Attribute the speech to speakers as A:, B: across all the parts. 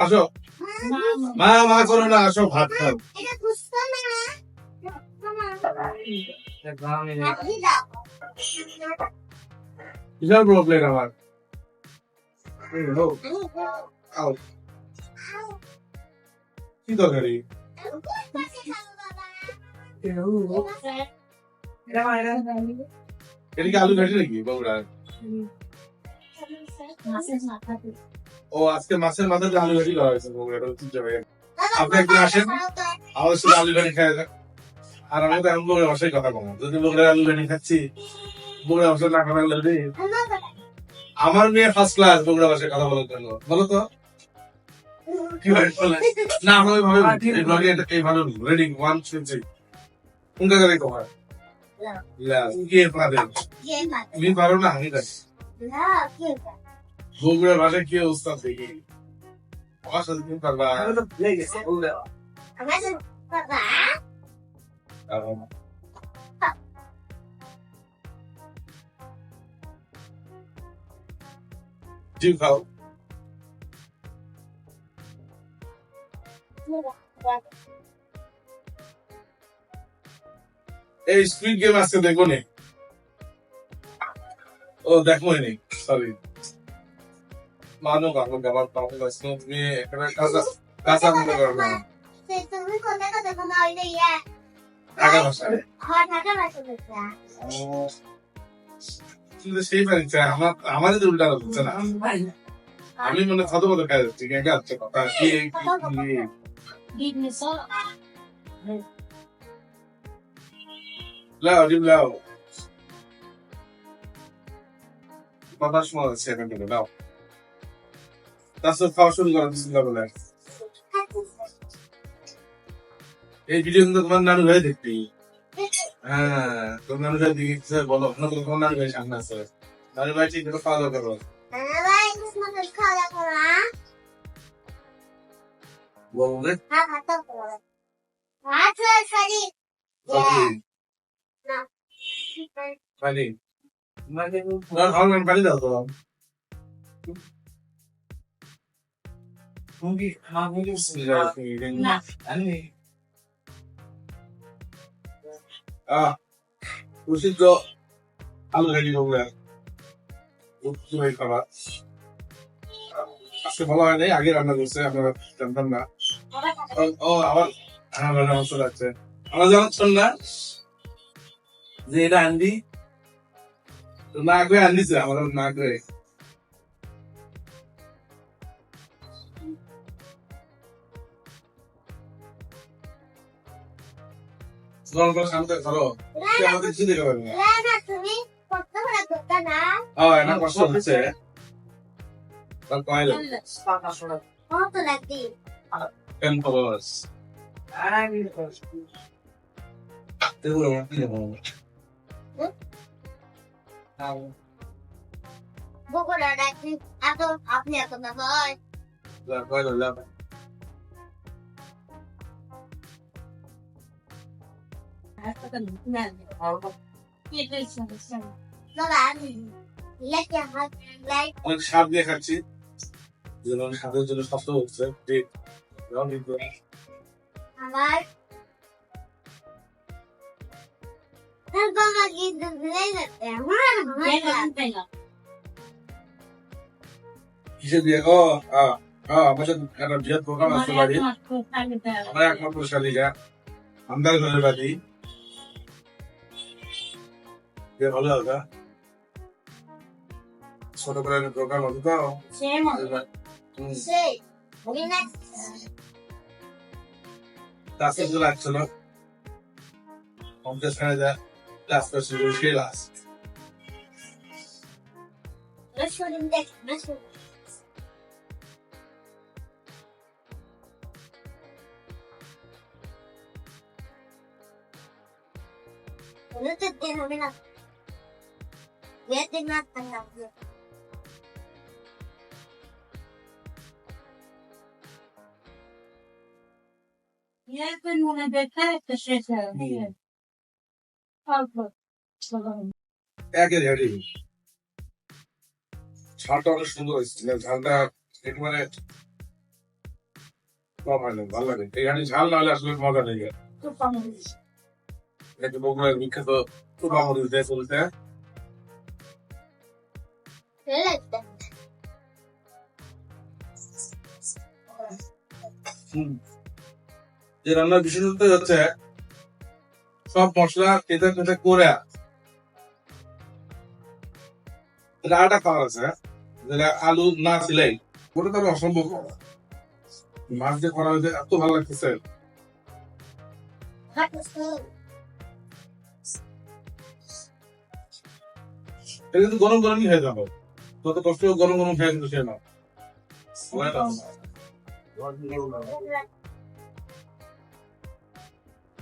A: আসো মা মা করো না আসো ভাত খাও বিশাল প্রবলেম আমার। কি তরকারি এটা কি আলু ঘাটি নাকি বগুড়া ও, আজকে মাছের মাথাতে আলু করা হয়েছে আপনি আসেন আমাদের আলু ঘাটি খাই আর আমি তো ভাষায় কথা বলব যদি আলু ঘাটি খাচ্ছি না আমার মেয়ে ফার্স্ট ক্লাস বগুড়া ভাষায় কথা বলার জন্য। বলো তো? না, আমরা ওইভাবে এইভাবে রেডি ওয়ান থ্রি তোমার লা কে পারে তুমি পারো না আমি জানি বগুড়ার ভাষায় কি অবস্থা দেখি? আমার সাথে তুমি পারবা? ডিম খাও। এই স্পিড গেম আছে দেখো নে। ও দেখো নি সরি মানো গাবার পাবো তুমি এখানে কাঁচা কাঁচা মনে করো না সেই আমাদের উল্টা হচ্ছে না। আমি মনে কত কত কাজ যাচ্ছি কথা লাও ডিম লাও কথা শোনা যাচ্ছে এখান থেকে লাও তারপর খাওয়া শুরু করা বিসমিল্লাহ বলে এই ভিডিও কিন্তু তোমার নানু ভাই দেখবি হ্যাঁ তোমার নানু ভাই দেখি বলো না তোমার নানু ভাই সামনে আছে নানু ভাই ঠিক করে খাওয়া দাওয়া করো
B: ভাই মতো খাওয়া করা
A: বলবে
B: হ্যাঁ খাতা করা আচ্ছা সরি না
A: পানি না খাওয়ার পানি দাও তো আহ প্রসিদ্ধ আলু ঘাটি বগুড়া আজকে বলা হয় নাই আগে রান্না করছে আমরা জানতাম না ও- আবার রান্না মাংস লাগছে আমরা জানাচ্ছেন না যে এটা আনবি না করে আনদিছে আমার না করে কষ্ট হচ্ছে এগুলো আমার কি
B: বগুড়া রাখি এত আপনি এত না হয়।
A: অনেক দিয়ে খাচ্ছি। জন্য হচ্ছে। এরকম
B: আমার
A: কিসে দিয়ে ও আ আ আমাদের একটা বৃহৎ প্রোগ্রাম আছে বাড়ি আমরা একমাত্র শালিকা আমদার ঘরের বাড়ি। ভালো হবে ছোট করে প্রোগ্রাম হতো তো? হুম,
B: সেই হরিনা
A: ক্লাসে তো লাগছিল পঞ্চাশ খানে যা ক্লাস করছিল সেই লাস্ট
B: রসুন দেখ রসুন হলুদ দিন হবে না বিয়ের দিন না থাকবে
A: হেঁটে ঝালটা অনেক সুন্দর ঝালটা একেবারে কম হয় ভালো লাগে এখানে ঝাল না হলে আসলে মজা নেই
B: খুব কম হয়েছে।
A: এটা বগুড়ার বিখ্যাত চুপামরিচ দিয়ে
B: দে।
A: যে রান্নার বিশেষত্ব হচ্ছে সব মশলা তেতে তেতে করে এটা খাওয়া আছে যেটা আলু না ছিলাই ওটা তো অসম্ভব মাছ দিয়ে করা হয়েছে এত ভালো লাগতেছে। এটা কিন্তু গরম গরমই হয়ে যাবে। যত কষ্ট গরম গরম খেয়ে কিন্তু
B: তুমি না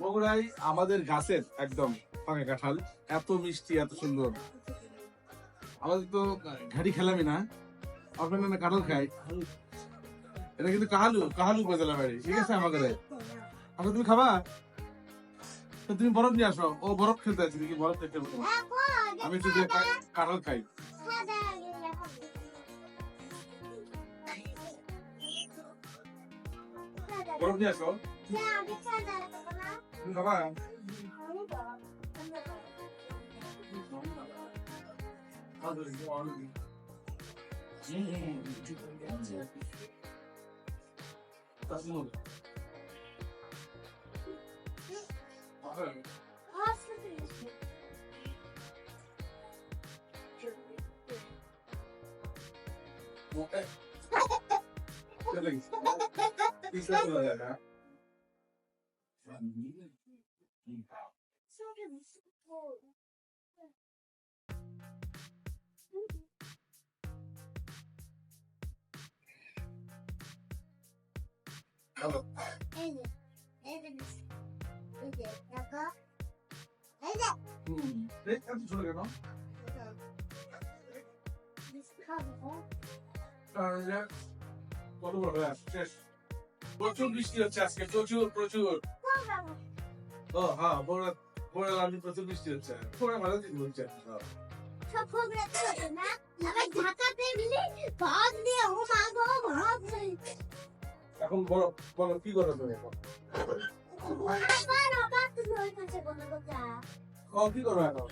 A: হ্যাঁ? বগুড়াই আমাদের গাছের একদম পাকা কাঁঠাল, এত মিষ্টি, এত সুন্দর। আমাদের তো ঘাড়ি খেলামি না। আপনার কাঁঠাল খাই এটা কিন্তু কাহালু কাহালু উপজেলা বাড়ি। ঠিক আছে আমাকে আচ্ছা তুমি খাবা? তুমি বরফ নিয়ে আসো। ও বরফ খেলতে আছি দেখি বরফ দেখতে আমি একটু কাঁঠাল খাই। বরফ নিয়ে আসো। Tamam. Hazırız bu anı bir. Taslim oldu. Aferin.
B: Hasta değilsin.
A: Bu e. Kırık.
B: İşte bu da
A: ya. কেন তাহলে কত বড় হয়ে? শেষ প্রচুর বৃষ্টি হচ্ছে আজকে প্রচুর প্রচুর ও হ্যাঁ বড় বড় লালনি প্রচুর বৃষ্টি হচ্ছে বড় ভালো দিন বলছে
B: সব প্রোগ্রাম চলছে না আবার ঢাকাতে মিলে ভাত দিয়ে ও মা গো ভাত
A: এখন বড় বলো কি করো তুমি এখন
B: বলো
A: কি করো এখন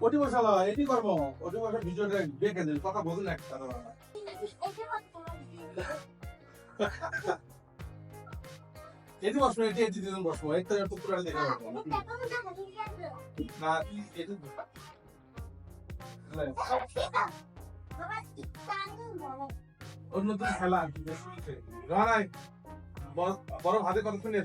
A: ওটি বসালো এটি করব ওটি বসা ভিডিওটা দেখে দিন কথা বলুন একটা
B: এটি
A: বসবো এটি এটি দিন বসবো এই তো একটু পুরো দেখে রাখব না এটি অন্য তো খেলা আর কি, বেশি কিছু নেই। না নাই বড়- বড় হাতে কতক্ষণ নিয়ে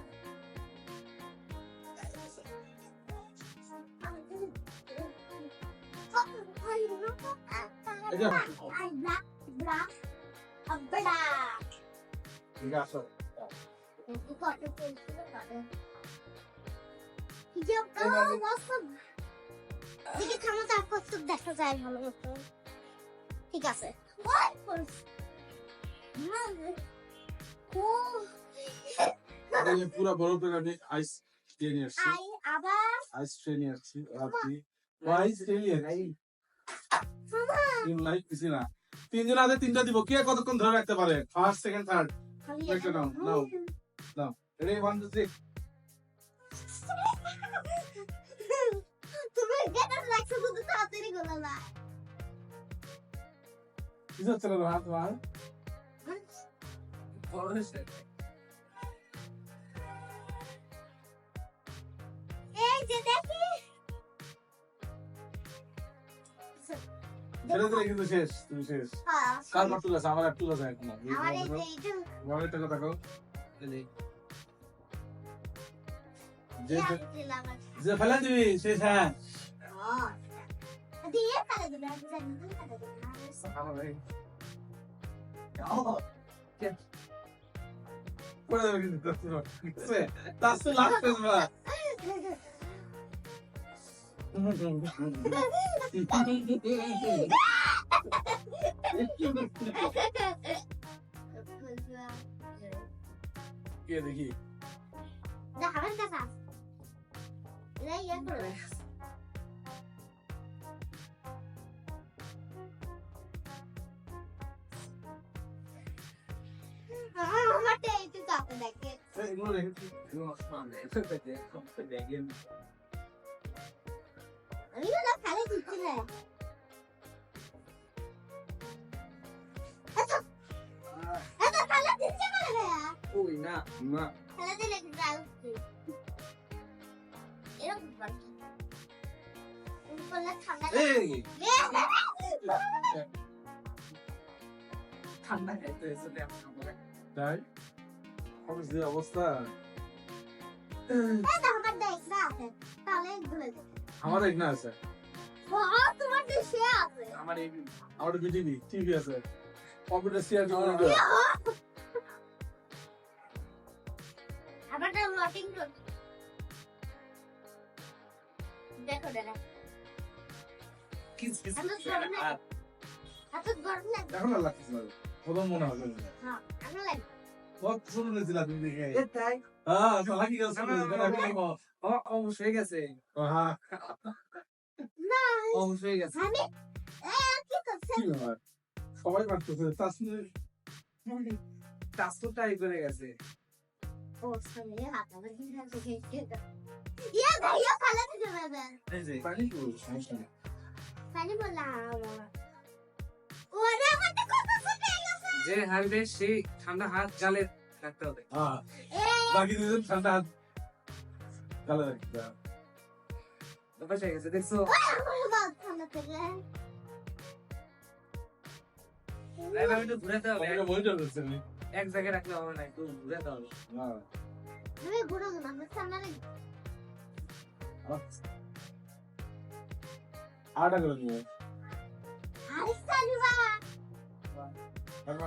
A: ঠিক আছে
B: দেখা যায় ভালো মতো ঠিক আছে
A: পুরো বরফের আইস ট্রে নিয়ে আসছি আইস ট্রে নিয়ে আসছি আপনি আইস ট্রে নিয়ে আইস ইন না। তিনজন আছে তিনটা দিব। কে কতক্ষণ ধরে রাখতে পারে? ফার্স্ট সেকেন্ড থার্ড
B: খালি
A: Wait, no, no. Ready one two three
B: তুমি কেন রাখছো শুধু তাড়াতাড়ি গলা না।
A: কিছু হচ্ছে না হাত তোমার
B: এই যে দেখি।
A: ছেড়ে দিলে কিন্তু শেষ তুমি শেষ। কার মার তুলেছে আমার এক তুলেছে এখন
B: আমার এই যে
A: টাকা দেখো যে
B: আর-
A: ফেলে দিবি শেষ হ্যাঁ।
B: দিয়ে ফেলে দিবে, আমি জানি দিয়ে ফেলে দিবে, আমি-
A: পড়ে যাবে কিন্তু তার তো লাস্ট পেজ বা কে দেখি
B: দেখাবেন দেখা এটা ইয়ে করবে আমারটা এইটুকু আপনি দেখেন
A: এগুলো রেখেছি
B: আমি না খালি দিচ্ছি না আচ্ছা আচ্ছা খালি দিচ্ছি না ভাইয়া খালি দিলে কি যাচ্ছে এরকম করছি এরকম করলে ঠান্ডা
A: তাই অফিস দিয়ে অবস্থা
B: আমার না আছে তাহলে
A: আমার এক না আছে
B: তোমার দেশে আছে।
A: আমার বিটিভি টিভি আছে। কম্পিউটার সিআর মনিটর
B: আমারটা লটিং করছে দেখো দাদা এত গরম লাগে
A: এখন আর লাগতেছে না। প্রথম মনে হবে
B: হ্যাঁ আমার লাগে।
A: কত শুনে নিয়েছিল তুমি দেখে।
C: তাই
A: হ্যাঁ কি গেছে
C: অবশ্যই গেছে।
A: হ্যাঁ
C: গেছে।
A: সবাই পারতেছে তাসমির
C: টাচ তো করে গেছে।
B: ও সামনে হাত আমার কি হাত থেকে ভাইয়া খালা দিতে হবে।
C: এই যে হারবে সেই ঠান্ডা হাত জালে রাখতে হবে।
A: হ্যাঁ বাকি দুজন ঠান্ডা হাত
C: গেছে দেখছ
B: আমার বাল ঠান্ডা থেকে
C: লাইভ আমি তো ঘুরাতে হবে
A: কম্পিউটার মনিটর করছে নি
C: এক জায়গায় রাখলে হবে না একটু ঘুরাতে হবে
A: হ্যাঁ
B: আমি গুড়ো না আমার লাগে
A: আটা করে নিয়ে
B: হ্যাঁ আমি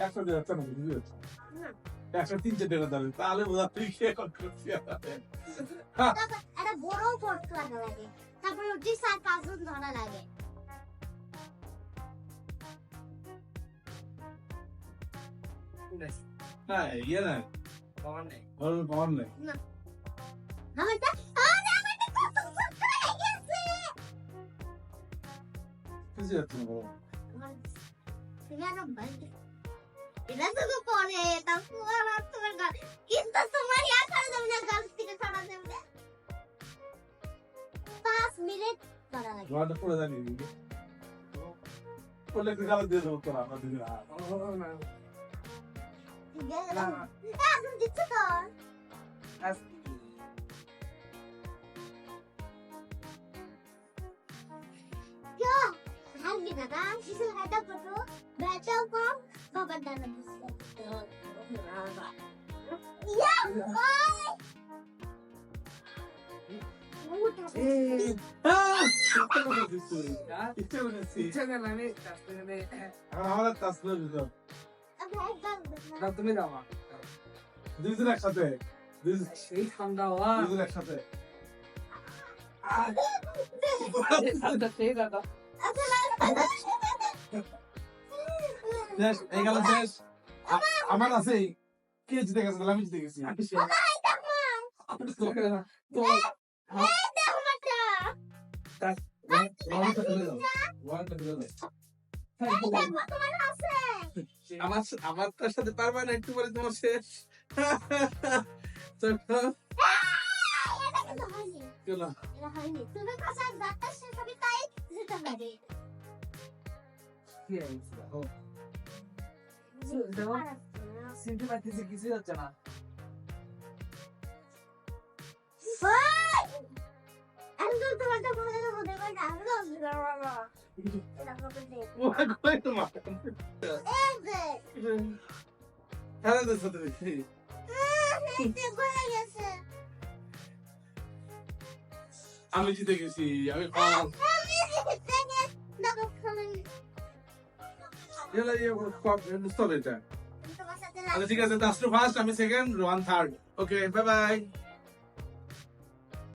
A: একশো দেড় হচ্ছে না বুঝলি
B: না
A: একশো তিন চার টাকা দাবি তাহলে বোঝা তুই কে করছি
B: একটা বড় পট লাগা। লাগে তারপর ওটি চার পাঁচজন ধরা লাগে।
A: না ইয়ে না
C: পাওয়ার নেই।
A: ওর পাওয়ার নেই।
B: আমারটা আমারটা কত ফুটে গেছে
A: কিছু যাচ্ছে না বাবা
B: আমার সিগারেট বন্ধ এটা শুধু পরে তারপর আর তোমার গাল কিন্তু তোমার ইয়া করে দেবে না গাল থেকে ছাড়া দেবে না পাঁচ মিনিট করা লাগে
A: জোয়ারটা পড়ে
C: তুমি মা।
A: দুইজন একসাথে
C: সেই ঠান্ডা
A: দুইজন একসাথে
C: দাদা
A: শেষ এই গেল শেষ আমার আছে কে জিতে গেছে আমি জিতে গেছি।
B: আছে।
A: আমার আমার তার সাথে পারবা না একটু পরে তোমার শেষ।
B: তুমি
C: চিনতে পারতেছি কিছুই হচ্ছে না
A: আমি জিতে গেছি আমি আচ্ছা ঠিক আছে দাসটু ফার্স্ট আমি second Rohan third okay bye bye